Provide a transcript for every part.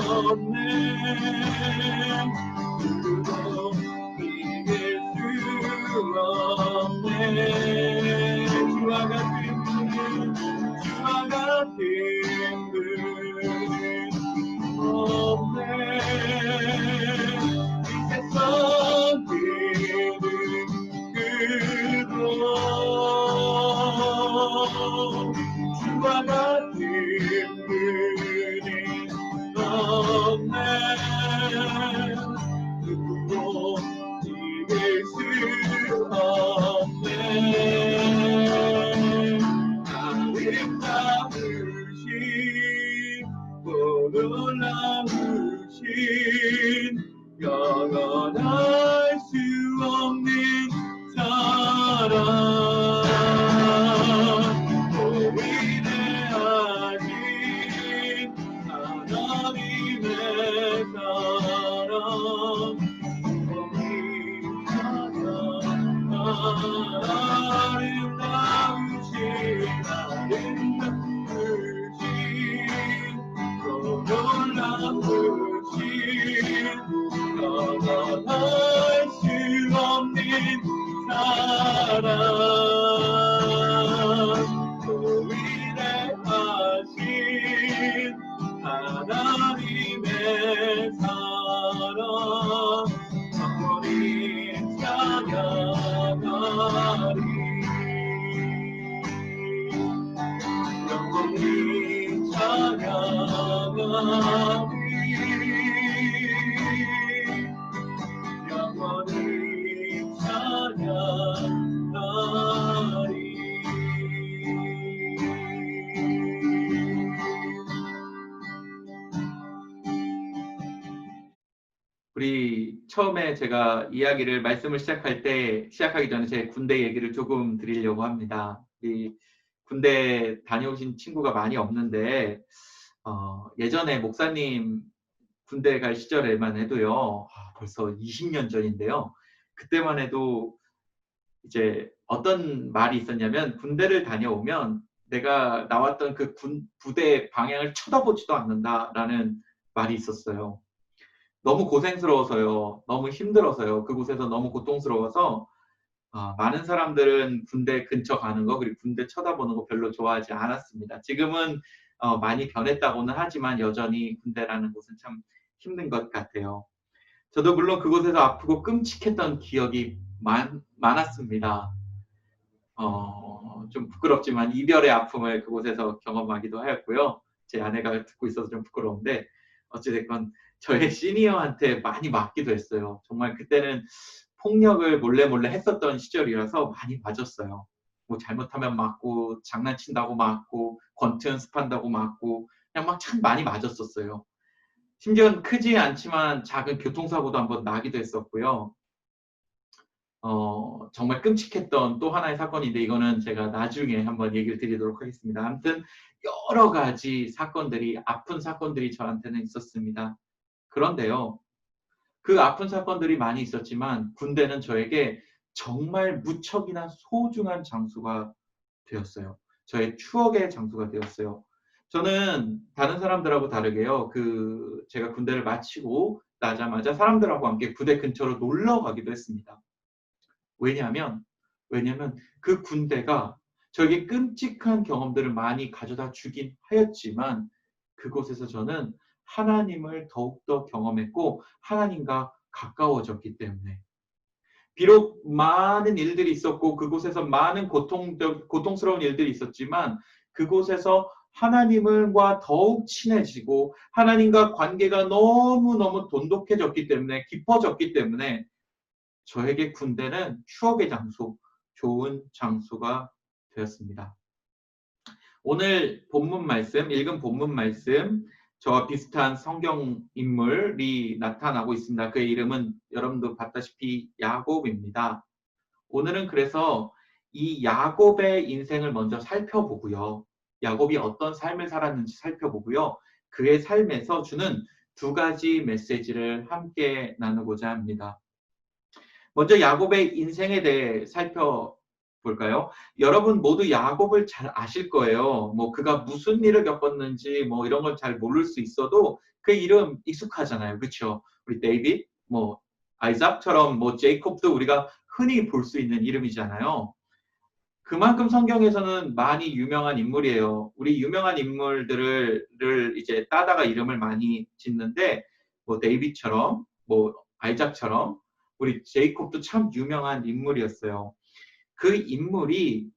없 처음에 제가 이야기를 말씀을 시작할 때 시작하기 전에 제 군대 얘기를 조금 드리려고 합니다. 이 군대 다녀오신 친구가 많이 없는데 어, 예전에 목사님 군대 갈 시절에만 해도요. 아, 벌써 20년 전인데요. 그때만 해도 이제 어떤 말이 있었냐면 군대를 다녀오면 내가 나왔던 그 군, 부대 방향을 쳐다보지도 않는다라는 말이 있었어요. 너무 고생스러워서요. 너무 힘들어서요. 그곳에서 너무 고통스러워서 아, 많은 사람들은 군대 근처 가는 거 그리고 군대 쳐다보는 거 별로 좋아하지 않았습니다. 지금은 어, 많이 변했다고는 하지만 여전히 군대라는 곳은 참 힘든 것 같아요. 저도 물론 그곳에서 아프고 끔찍했던 기억이 많, 많았습니다. 어, 좀 부끄럽지만 이별의 아픔을 그곳에서 경험하기도 하였고요. 제 아내가 듣고 있어서 좀 부끄러운데 어찌됐건 저의 시니어한테 많이 맞기도 했어요. 정말 그때는 폭력을 몰래 몰래 했었던 시절이라서 많이 맞았어요. 뭐 잘못하면 맞고 장난친다고 맞고 권투 연습한다고 맞고 그냥 막 참 많이 맞았었어요. 심지어 크지 않지만 작은 교통사고도 한번 나기도 했었고요. 어, 정말 끔찍했던 또 하나의 사건인데 이거는 제가 나중에 한번 얘기를 드리도록 하겠습니다. 아무튼 여러 가지 사건들이 아픈 사건들이 저한테는 있었습니다. 그런데요. 그 아픈 사건들이 많이 있었지만 군대는 저에게 정말 무척이나 소중한 장소가 되었어요. 저의 추억의 장소가 되었어요. 저는 다른 사람들하고 다르게요. 그 제가 군대를 마치고 나자마자 사람들하고 함께 부대 근처로 놀러 가기도 했습니다. 왜냐하면 왜냐하면 그 군대가 저에게 끔찍한 경험들을 많이 가져다 주긴 하였지만 그곳에서 저는 하나님을 더욱더 경험했고 하나님과 가까워졌기 때문에 비록 많은 일들이 있었고 그곳에서 많은 고통, 고통스러운 일들이 있었지만 그곳에서 하나님과 더욱 친해지고 하나님과 관계가 너무너무 돈독해졌기 때문에 깊어졌기 때문에 저에게 군대는 추억의 장소, 좋은 장소가 되었습니다. 오늘 본문 말씀, 읽은 본문 말씀 저와 비슷한 성경 인물이 나타나고 있습니다. 그의 이름은 여러분도 봤다시피 야곱입니다. 오늘은 그래서 이 야곱의 인생을 먼저 살펴보고요. 야곱이 어떤 삶을 살았는지 살펴보고요. 그의 삶에서 주는 두 가지 메시지를 함께 나누고자 합니다. 먼저 야곱의 인생에 대해 살펴 볼까요? 여러분 모두 야곱을 잘 아실 거예요. 뭐 그가 무슨 일을 겪었는지 뭐 이런 걸 잘 모를 수 있어도 그 이름 익숙하잖아요. 그렇죠? 우리 데이빗, 뭐 아이삭처럼 뭐 제이콥도 우리가 흔히 볼 수 있는 이름이잖아요. 그만큼 성경에서는 많이 유명한 인물이에요. 우리 유명한 인물들을 이제 따다가 이름을 많이 짓는데 뭐 데이빗처럼 뭐 아이작처럼 우리 제이콥도 참 유명한 인물이었어요. 그 인물이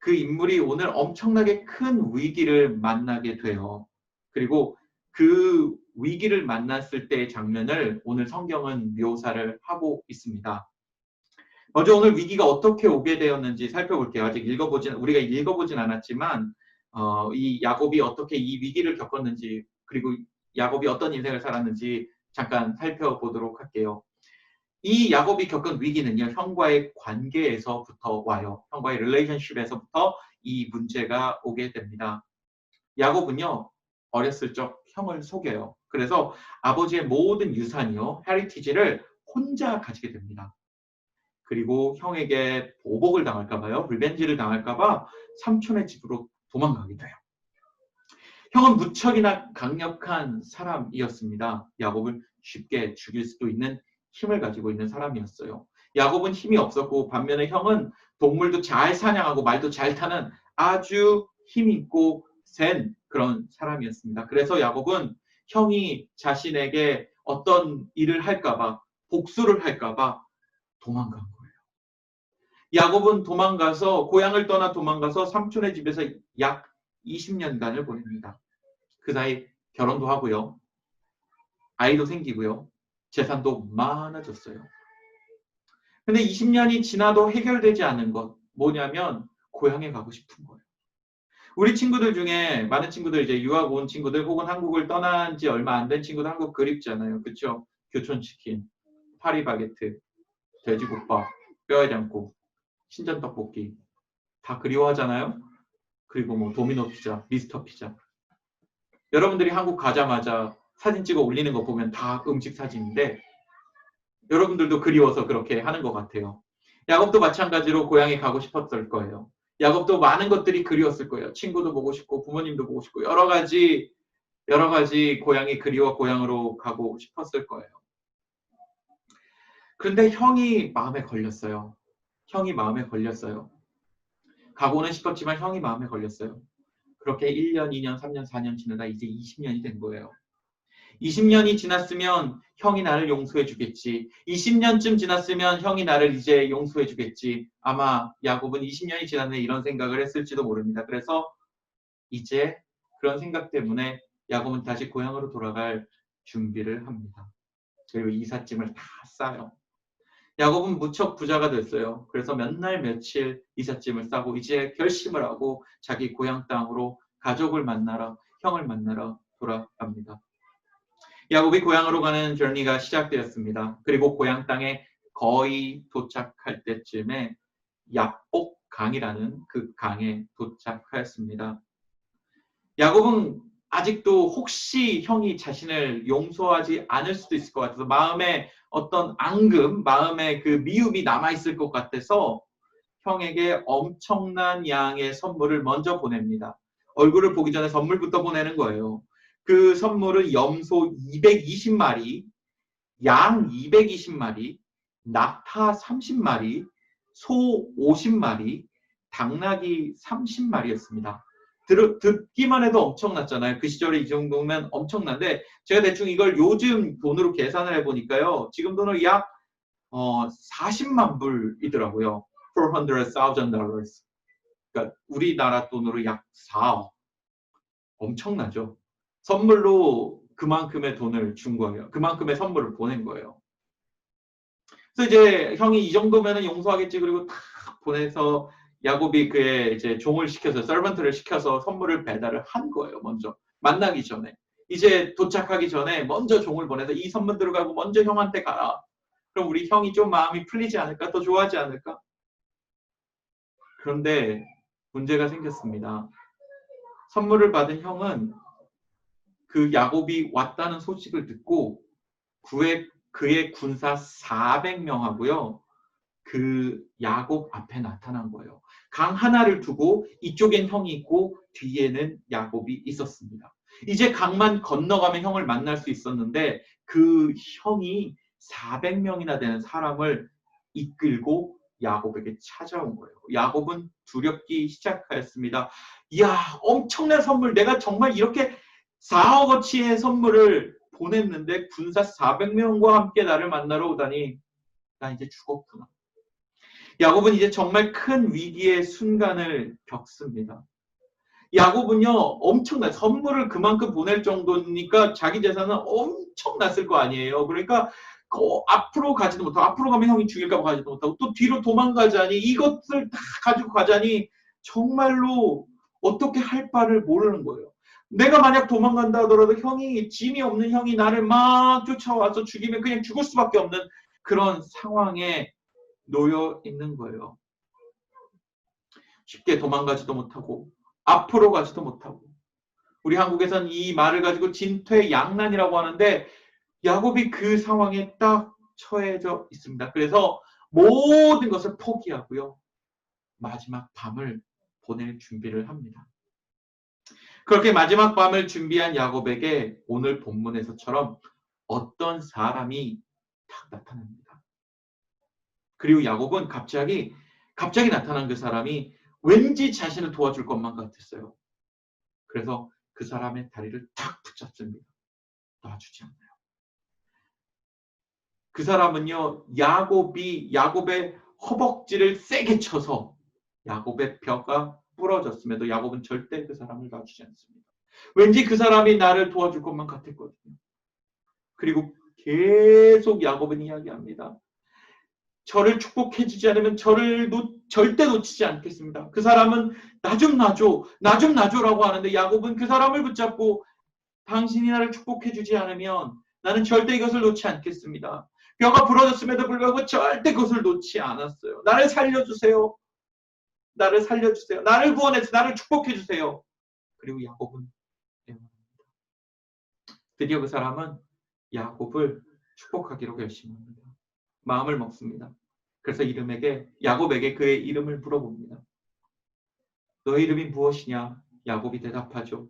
그 인물이 오늘 엄청나게 큰 위기를 만나게 돼요. 그리고 그 위기를 만났을 때의 장면을 오늘 성경은 묘사를 하고 있습니다. 먼저 오늘 위기가 어떻게 오게 되었는지 살펴볼게요. 아직 읽어보진 우리가 읽어보진 않았지만 어, 이 야곱이 어떻게 이 위기를 겪었는지 그리고 야곱이 어떤 인생을 살았는지 잠깐 살펴보도록 할게요. 이 야곱이 겪은 위기는요 형과의 관계에서부터 와요. 형과의 릴레이션십에서부터 이 문제가 오게 됩니다. 야곱은요 어렸을 적 형을 속여요. 그래서 아버지의 모든 유산이요 헤리티지를 혼자 가지게 됩니다. 그리고 형에게 보복을 당할까봐요. 리벤지를 당할까봐 삼촌의 집으로 도망가게 돼요. 형은 무척이나 강력한 사람이었습니다. 야곱을 쉽게 죽일 수도 있는 힘을 가지고 있는 사람이었어요. 야곱은 힘이 없었고 반면에 형은 동물도 잘 사냥하고 말도 잘 타는 아주 힘 있고 센 그런 사람이었습니다. 그래서 야곱은 형이 자신에게 어떤 일을 할까봐 복수를 할까봐 도망간 거예요. 야곱은 도망가서 고향을 떠나 도망가서 삼촌의 집에서 약 20년간을 보냅니다. 그 사이 결혼도 하고요. 아이도 생기고요. 재산도 많아졌어요. 근데 20년이 지나도 해결되지 않은 것 뭐냐면 고향에 가고 싶은 거예요. 우리 친구들 중에 많은 친구들 이제 유학 온 친구들 혹은 한국을 떠난 지 얼마 안 된 친구들 한국 그립잖아요. 그렇죠? 교촌치킨, 파리바게트, 돼지국밥, 뼈해장국 신전 떡볶이 다 그리워하잖아요. 그리고 뭐 도미노 피자, 미스터 피자. 여러분들이 한국 가자마자 사진 찍어 올리는 거 보면 다 음식 사진인데 여러분들도 그리워서 그렇게 하는 것 같아요. 야곱도 마찬가지로 고향에 가고 싶었을 거예요. 야곱도 많은 것들이 그리웠을 거예요. 친구도 보고 싶고 부모님도 보고 싶고 여러 가지 여러 가지 고향이 그리워 고향으로 가고 싶었을 거예요. 그런데 형이 마음에 걸렸어요. 형이 마음에 걸렸어요. 가고는 싶었지만 형이 마음에 걸렸어요. 그렇게 1년, 2년, 3년, 4년 지나다 이제 20년이 된 거예요. 20년이 지났으면 형이 나를 용서해 주겠지. 20년쯤 지났으면 형이 나를 이제 용서해 주겠지. 아마 야곱은 20년이 지났네 이런 생각을 했을지도 모릅니다. 그래서 이제 그런 생각 때문에 야곱은 다시 고향으로 돌아갈 준비를 합니다. 그리고 이삿짐을 다 싸요. 야곱은 무척 부자가 됐어요. 그래서 몇 날 며칠 이삿짐을 싸고 이제 결심을 하고 자기 고향 땅으로 가족을 만나러 형을 만나러 돌아갑니다. 야곱이 고향으로 가는 저니가 시작되었습니다. 그리고 고향 땅에 거의 도착할 때쯤에 야복 강이라는 그 강에 도착하였습니다. 야곱은 아직도 혹시 형이 자신을 용서하지 않을 수도 있을 것 같아서 마음에 어떤 앙금, 마음에 그 미움이 남아있을 것 같아서 형에게 엄청난 양의 선물을 먼저 보냅니다. 얼굴을 보기 전에 선물부터 보내는 거예요. 그 선물은 염소 220마리, 양 220마리, 낙타 30마리, 소 50마리, 당나귀 30마리였습니다. 들, 듣기만 해도 엄청났잖아요. 그 시절에 이 정도면 엄청난데 제가 대충 이걸 요즘 돈으로 계산을 해보니까요. 지금 돈으로 약 어, 40만 불이더라고요. 400,000 dollars. 그러니까 우리나라 돈으로 약 4억. 엄청나죠. 선물로 그만큼의 돈을 준 거예요. 그만큼의 선물을 보낸 거예요. 그래서 이제 형이 이 정도면은 용서하겠지 그리고 다 보내서 야곱이 그의 이제 종을 시켜서 서번트를 시켜서 선물을 배달을 한 거예요. 먼저 만나기 전에 이제 도착하기 전에 먼저 종을 보내서 이 선물 들어가고 먼저 형한테 가라. 그럼 우리 형이 좀 마음이 풀리지 않을까? 더 좋아하지 않을까? 그런데 문제가 생겼습니다. 선물을 받은 형은 그 야곱이 왔다는 소식을 듣고 그의, 그의 군사 400명하고요. 그 야곱 앞에 나타난 거예요. 강 하나를 두고 이쪽엔 형이 있고 뒤에는 야곱이 있었습니다. 이제 강만 건너가면 형을 만날 수 있었는데 그 형이 400명이나 되는 사람을 이끌고 야곱에게 찾아온 거예요. 야곱은 두렵기 시작하였습니다. 이야, 엄청난 선물. 내가 정말 이렇게 4억 어치의 선물을 보냈는데 군사 400명과 함께 나를 만나러 오다니 나 이제 죽었구나. 야곱은 이제 정말 큰 위기의 순간을 겪습니다. 야곱은요 엄청난 선물을 그만큼 보낼 정도니까 자기 재산은 엄청났을 거 아니에요. 그러니까 그 앞으로 가지도 못하고 앞으로 가면 형이 죽일까 봐 가지도 못하고 또 뒤로 도망가자니 이것을 다 가지고 가자니 정말로 어떻게 할 바를 모르는 거예요. 내가 만약 도망간다 하더라도 형이 짐이 없는 형이 나를 막 쫓아와서 죽이면 그냥 죽을 수밖에 없는 그런 상황에 놓여 있는 거예요. 쉽게 도망가지도 못하고 앞으로 가지도 못하고 우리 한국에선 이 말을 가지고 진퇴양난이라고 하는데 야곱이 그 상황에 딱 처해져 있습니다. 그래서 모든 것을 포기하고요. 마지막 밤을 보낼 준비를 합니다. 그렇게 마지막 밤을 준비한 야곱에게 오늘 본문에서처럼 어떤 사람이 딱 나타납니다. 그리고 야곱은 갑자기 갑자기 나타난 그 사람이 왠지 자신을 도와줄 것만 같았어요. 그래서 그 사람의 다리를 탁 붙잡습니다. 놔주지 않아요. 그 사람은요, 야곱이 야곱의 허벅지를 세게 쳐서 야곱의 뼈가 부러졌음에도 야곱은 절대 그 사람을 놔주지 않습니다. 왠지 그 사람이 나를 도와줄 것만 같았거든요. 그리고 계속 야곱은 이야기합니다. 저를 축복해주지 않으면 저를 놓, 절대 놓치지 않겠습니다. 그 사람은 나 좀 놔줘, 나 좀 놔줘라고 하는데 야곱은 그 사람을 붙잡고 당신이 나를 축복해주지 않으면 나는 절대 이것을 놓지 않겠습니다. 뼈가 부러졌음에도 불구하고 절대 그것을 놓지 않았어요. 나를 살려주세요. 나를 살려주세요. 나를 구원해서 나를 축복해 주세요. 그리고 야곱은. 드디어 그 사람은 야곱을 축복하기로 결심합니다. 마음을 먹습니다. 그래서 이름에게 야곱에게 그의 이름을 물어봅니다. 너의 이름이 무엇이냐? 야곱이 대답하죠.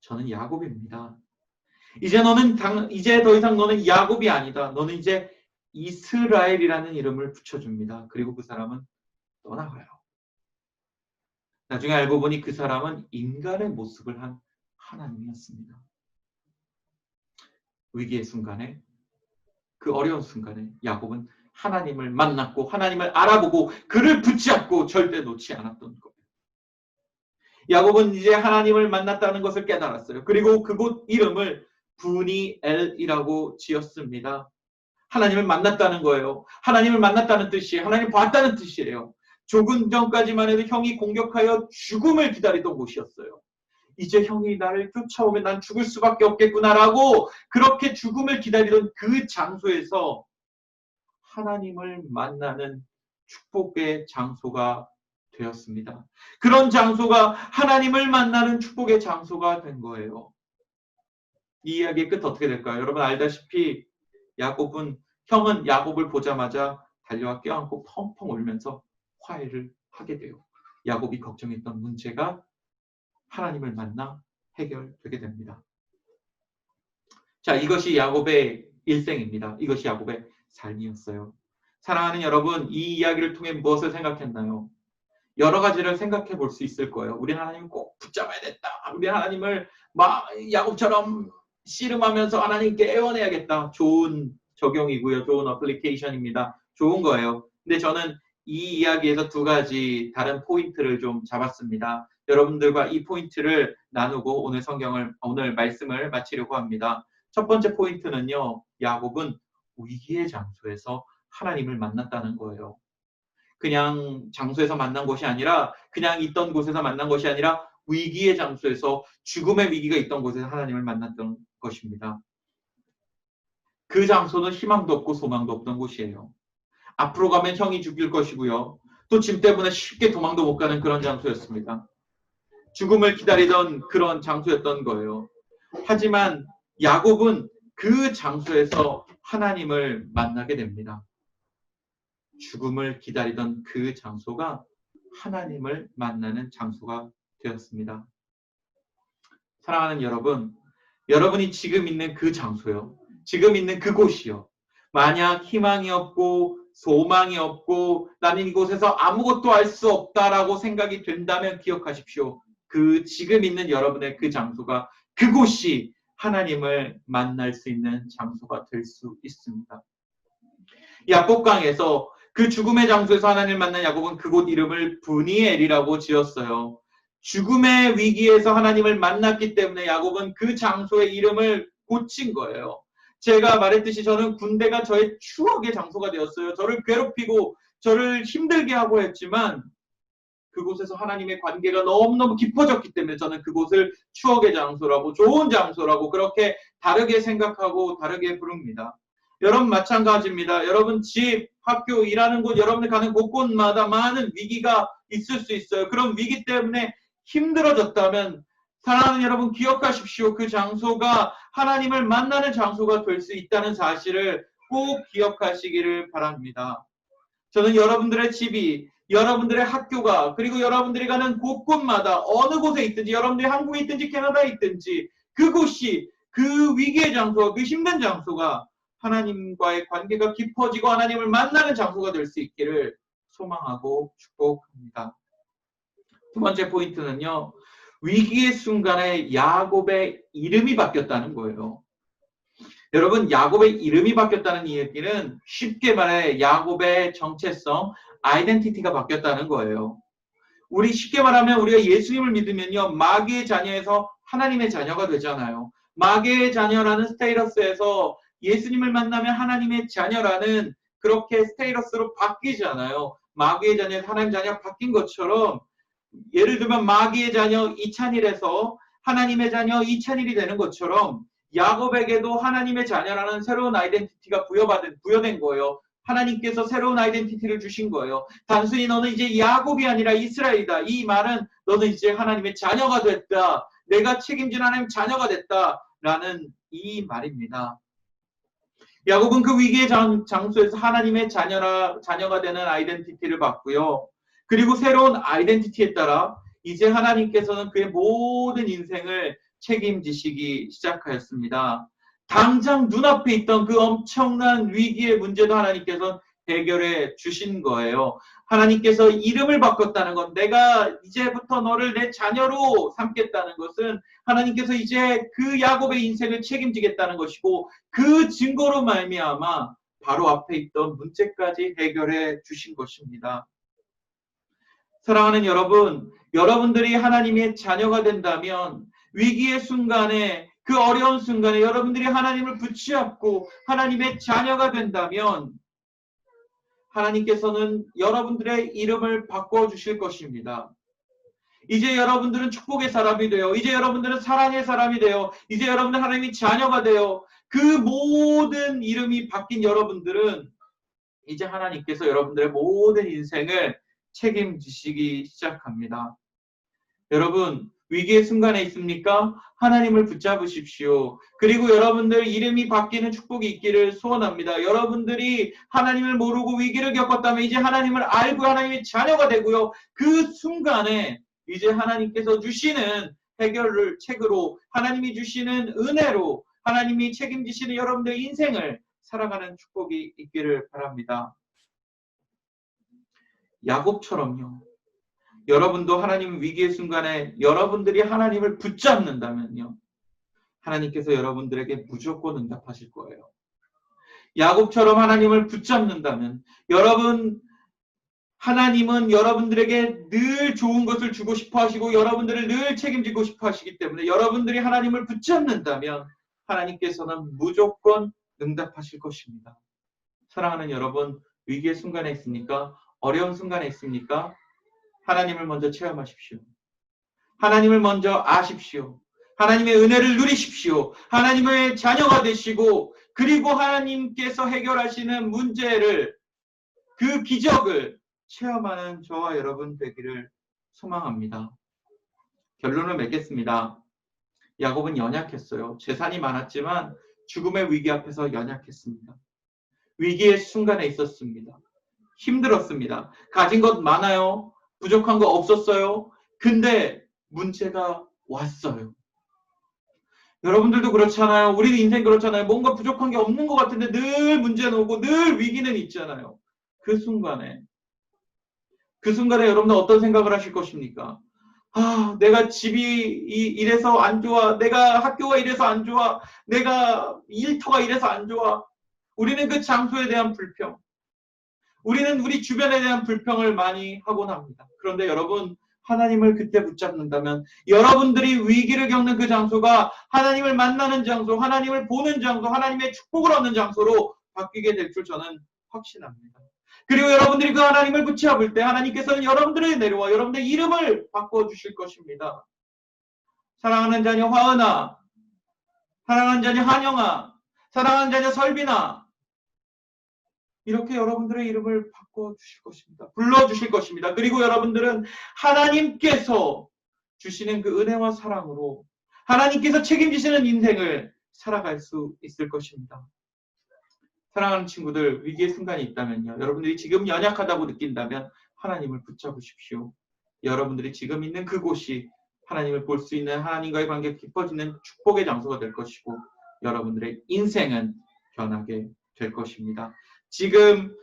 저는 야곱입니다. 이제 너는 당, 이제 더 이상 너는 야곱이 아니다. 너는 이제 이스라엘이라는 이름을 붙여줍니다. 그리고 그 사람은 떠나가요. 나중에 알고 보니 그 사람은 인간의 모습을 한 하나님이었습니다. 위기의 순간에 그 어려운 순간에 야곱은 하나님을 만났고 하나님을 알아보고 그를 붙잡고 절대 놓지 않았던 거예요. 야곱은 이제 하나님을 만났다는 것을 깨달았어요. 그리고 그곳 이름을 부니엘이라고 지었습니다. 하나님을 만났다는 거예요. 하나님을 만났다는 뜻이에요. 하나님 봤다는 뜻이에요. 조금 전까지만 해도 형이 공격하여 죽음을 기다리던 곳이었어요. 이제 형이 나를 쫓아오면 난 죽을 수밖에 없겠구나라고 그렇게 죽음을 기다리던 그 장소에서 하나님을 만나는 축복의 장소가 되었습니다. 그런 장소가 하나님을 만나는 축복의 장소가 된 거예요. 이 이야기의 끝 어떻게 될까요? 여러분 알다시피 야곱은 형은 야곱을 보자마자 달려와 껴안고 펑펑 울면서 화해를 하게 돼요. 야곱이 걱정했던 문제가 하나님을 만나 해결되게 됩니다. 자, 이것이 야곱의 일생입니다. 이것이 야곱의 삶이었어요. 사랑하는 여러분, 이 이야기를 통해 무엇을 생각했나요? 여러 가지를 생각해 볼 수 있을 거예요. 우리 하나님 꼭 붙잡아야 됐다. 우리 하나님을 막 야곱처럼 씨름하면서 하나님께 애원해야겠다. 좋은 적용이고요. 좋은 어플리케이션입니다. 좋은 거예요. 근데 저는 이 이야기에서 두 가지 다른 포인트를 좀 잡았습니다. 여러분들과 이 포인트를 나누고 오늘 성경을 오늘 말씀을 마치려고 합니다. 첫 번째 포인트는요. 야곱은 위기의 장소에서 하나님을 만났다는 거예요. 그냥 장소에서 만난 것이 아니라 그냥 있던 곳에서 만난 것이 아니라 위기의 장소에서 죽음의 위기가 있던 곳에서 하나님을 만났던 것입니다. 그 장소는 희망도 없고 소망도 없던 곳이에요. 앞으로 가면 형이 죽일 것이고요. 또 짐 때문에 쉽게 도망도 못 가는 그런 장소였습니다. 죽음을 기다리던 그런 장소였던 거예요. 하지만 야곱은 그 장소에서 하나님을 만나게 됩니다. 죽음을 기다리던 그 장소가 하나님을 만나는 장소가 되었습니다. 사랑하는 여러분, 여러분이 지금 있는 그 장소요. 지금 있는 그곳이요. 만약 희망이 없고 소망이 없고 나는 이곳에서 아무것도 할수 없다라고 생각이 된다면 기억하십시오. 그 지금 있는 여러분의 그 장소가 그곳이 하나님을 만날 수 있는 장소가 될 수 있습니다. 야곱강에서 그 죽음의 장소에서 하나님을 만난 야곱은 그곳 이름을 분이엘이라고 지었어요. 죽음의 위기에서 하나님을 만났기 때문에 야곱은 그 장소의 이름을 고친 거예요. 제가 말했듯이 저는 군대가 저의 추억의 장소가 되었어요. 저를 괴롭히고 저를 힘들게 하고 했지만 그곳에서 하나님의 관계가 너무너무 깊어졌기 때문에 저는 그곳을 추억의 장소라고 좋은 장소라고 그렇게 다르게 생각하고 다르게 부릅니다. 여러분 마찬가지입니다. 여러분 집, 학교, 일하는 곳, 여러분이 가는 곳곳마다 많은 위기가 있을 수 있어요. 그런 위기 때문에 힘들어졌다면 사랑하는 여러분 기억하십시오. 그 장소가 하나님을 만나는 장소가 될 수 있다는 사실을 꼭 기억하시기를 바랍니다. 저는 여러분들의 집이 여러분들의 학교가 그리고 여러분들이 가는 곳곳마다 어느 곳에 있든지 여러분들이 한국에 있든지 캐나다에 있든지 그곳이 그 위기의 장소가 그 힘든 장소가 하나님과의 관계가 깊어지고 하나님을 만나는 장소가 될 수 있기를 소망하고 축복합니다. 두 번째 포인트는요. 위기의 순간에 야곱의 이름이 바뀌었다는 거예요. 여러분 야곱의 이름이 바뀌었다는 이야기는 쉽게 말해 야곱의 정체성, 아이덴티티가 바뀌었다는 거예요. 우리 쉽게 말하면 우리가 예수님을 믿으면요. 마귀의 자녀에서 하나님의 자녀가 되잖아요. 마귀의 자녀라는 스테이러스에서 예수님을 만나면 하나님의 자녀라는 그렇게 스테이러스로 바뀌잖아요. 마귀의 자녀에서 하나님 자녀가 바뀐 것처럼 예를 들면 마귀의 자녀 이찬일에서 하나님의 자녀 이찬일이 되는 것처럼 야곱에게도 하나님의 자녀라는 새로운 아이덴티티가 부여받은 부여된 거예요. 하나님께서 새로운 아이덴티티를 주신 거예요. 단순히 너는 이제 야곱이 아니라 이스라엘이다. 이 말은 너는 이제 하나님의 자녀가 됐다. 내가 책임진 하나님 자녀가 됐다 라는 이 말입니다. 야곱은 그 위기의 장, 장소에서 하나님의 자녀라 자녀가 되는 아이덴티티를 받고요. 그리고 새로운 아이덴티티에 따라 이제 하나님께서는 그의 모든 인생을 책임지시기 시작하였습니다. 당장 눈앞에 있던 그 엄청난 위기의 문제도 하나님께서 해결해 주신 거예요. 하나님께서 이름을 바꿨다는 건 내가 이제부터 너를 내 자녀로 삼겠다는 것은 하나님께서 이제 그 야곱의 인생을 책임지겠다는 것이고 그 증거로 말미암아 바로 앞에 있던 문제까지 해결해 주신 것입니다. 사랑하는 여러분, 여러분들이 하나님의 자녀가 된다면 위기의 순간에 그 어려운 순간에 여러분들이 하나님을 붙잡고 하나님의 자녀가 된다면 하나님께서는 여러분들의 이름을 바꿔 주실 것입니다. 이제 여러분들은 축복의 사람이 되어 이제 여러분들은 사랑의 사람이 되어 이제 여러분들 하나님의 자녀가 되어 그 모든 이름이 바뀐 여러분들은 이제 하나님께서 여러분들의 모든 인생을 책임지시기 시작합니다. 여러분, 위기의 순간에 있습니까? 하나님을 붙잡으십시오. 그리고 여러분들 이름이 바뀌는 축복이 있기를 소원합니다. 여러분들이 하나님을 모르고 위기를 겪었다면 이제 하나님을 알고 하나님의 자녀가 되고요. 그 순간에 이제 하나님께서 주시는 해결을 책으로 하나님이 주시는 은혜로 하나님이 책임지시는 여러분들의 인생을 살아가는 축복이 있기를 바랍니다. 야곱처럼요. 여러분도 하나님 위기의 순간에 여러분들이 하나님을 붙잡는다면요. 하나님께서 여러분들에게 무조건 응답하실 거예요. 야곱처럼 하나님을 붙잡는다면 여러분 하나님은 여러분들에게 늘 좋은 것을 주고 싶어 하시고 여러분들을 늘 책임지고 싶어 하시기 때문에 여러분들이 하나님을 붙잡는다면 하나님께서는 무조건 응답하실 것입니다. 사랑하는 여러분, 위기의 순간에 있습니까? 어려운 순간에 있습니까? 하나님을 먼저 체험하십시오. 하나님을 먼저 아십시오. 하나님의 은혜를 누리십시오. 하나님의 자녀가 되시고 그리고 하나님께서 해결하시는 문제를 그 기적을 체험하는 저와 여러분 되기를 소망합니다. 결론을 맺겠습니다. 야곱은 연약했어요. 재산이 많았지만 죽음의 위기 앞에서 연약했습니다. 위기의 순간에 있었습니다. 힘들었습니다. 가진 것 많아요. 부족한 거 없었어요. 근데 문제가 왔어요. 여러분들도 그렇잖아요. 우리 인생 그렇잖아요. 뭔가 부족한 게 없는 것 같은데 늘 문제는 오고 늘 위기는 있잖아요. 그 순간에 그 순간에 여러분들 어떤 생각을 하실 것입니까? 아, 내가 집이 이- 이래서 안 좋아. 내가 학교가 이래서 안 좋아. 내가 일터가 이래서 안 좋아. 우리는 그 장소에 대한 불평. 우리는 우리 주변에 대한 불평을 많이 하곤 합니다. 그런데 여러분, 하나님을 그때 붙잡는다면 여러분들이 위기를 겪는 그 장소가 하나님을 만나는 장소, 하나님을 보는 장소, 하나님의 축복을 얻는 장소로 바뀌게 될 줄 저는 확신합니다. 그리고 여러분들이 그 하나님을 붙잡을 때 하나님께서는 여러분들의 내려와 여러분들의 이름을 바꿔 주실 것입니다. 사랑하는 자녀 화은아, 사랑하는 자녀 한영아, 사랑하는 자녀 설빈아, 이렇게 여러분들의 이름을 바꿔 주실 것입니다. 불러 주실 것입니다. 그리고 여러분들은 하나님께서 주시는 그 은혜와 사랑으로 하나님께서 책임지시는 인생을 살아갈 수 있을 것입니다. 사랑하는 친구들, 위기의 순간이 있다면요. 여러분들이 지금 연약하다고 느낀다면 하나님을 붙잡으십시오. 여러분들이 지금 있는 그곳이 하나님을 볼 수 있는 하나님과의 관계가 깊어지는 축복의 장소가 될 것이고 여러분들의 인생은 변하게 될 것입니다. 지금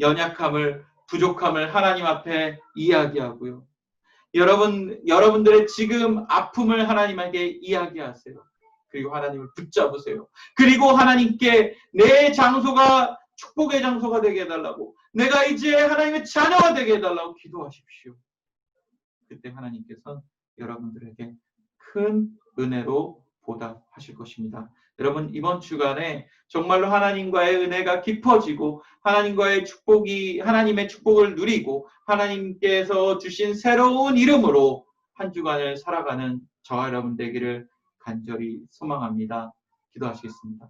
연약함을, 부족함을 하나님 앞에 이야기하고요. 여러분, 여러분들의 지금 아픔을 하나님에게 이야기하세요. 그리고 하나님을 붙잡으세요. 그리고 하나님께 내 장소가 축복의 장소가 되게 해달라고, 내가 이제 하나님의 자녀가 되게 해달라고 기도하십시오. 그때 하나님께서는 여러분들에게 큰 은혜로 보답하실 것입니다. 여러분, 이번 주간에 정말로 하나님과의 은혜가 깊어지고, 하나님과의 축복이, 하나님의 축복을 누리고, 하나님께서 주신 새로운 이름으로 한 주간을 살아가는 저와 여러분 되기를 간절히 소망합니다. 기도하시겠습니다.